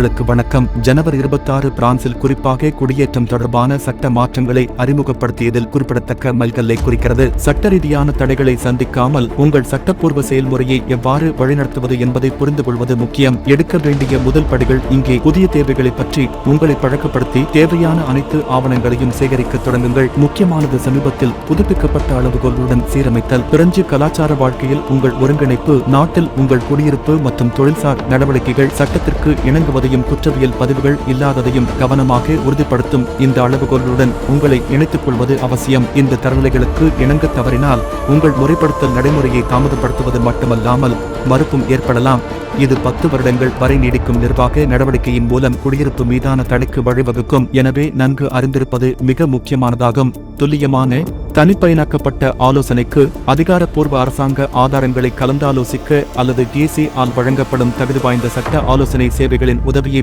களுக்கு வணக்கம். ஜனவரி இருபத்தாறு பிரான்சில் குறிப்பாக குடியேற்றம் தொடர்பான சட்ட மாற்றங்களை அறிமுகப்படுத்தியதில் குறிப்பிடத்தக்க மல்கல்லை குறிக்கிறது. சட்ட ரீதியான தடைகளை சந்திக்காமல் உங்கள் சட்டப்பூர்வ செயல்முறையை எவ்வாறு வழிநடத்துவது என்பதை புரிந்து கொள்வது முக்கியம். எடுக்க வேண்டிய முதல் படிகள் இங்கே. புதிய தேவைகளை பற்றி உங்களை பழக்கப்படுத்தி தேவையான அனைத்து ஆவணங்களையும் சேகரிக்க தொடங்குங்கள். முக்கியமானது சமீபத்தில் புதுப்பிக்கப்பட்ட அளவுகளுடன் சீரமைத்தல். பிரெஞ்சு கலாச்சார வாழ்க்கையில் உங்கள் ஒருங்கிணைப்பு நாட்டில் உங்கள் குடியிருப்பு மற்றும் தொழில்சார் நடவடிக்கைகள் சட்டத்திற்கு இணங்குவதையும் குற்றவியல் பதிவுகள் இல்லாததையும் கவனமாக உறுதிப்படுத்தும் இந்த அளவுகோலுடன் உங்களை இணைத்துக் கொள்வது அவசியம். இந்த தரநிலைகளுக்கு இணங்க தவறினால் உங்கள் முறைப்படுத்தல் நடைமுறையை தாமதப்படுத்துவது மட்டுமல்லாமல் மறுப்பும் ஏற்படலாம். இது பத்து வருடங்கள் வரை நீடிக்கும் நிர்வாக நடவடிக்கையின் மூலம் குடியிருப்பு மீதான தடைக்கு வழிவகுக்கும். எனவே நன்கு அறிந்திருப்பது மிக முக்கியமானதாகும். துல்லியமான தனிப்பயனாக்கப்பட்ட ஆலோசனைக்கு அதிகாரப்பூர்வ அரசாங்க ஆதாரங்களை கலந்தாலோசிக்க அல்லது டிசி ஆல் வழங்கப்படும் தகுதி வாய்ந்த சட்ட ஆலோசனை சேவைகளின் உதவியை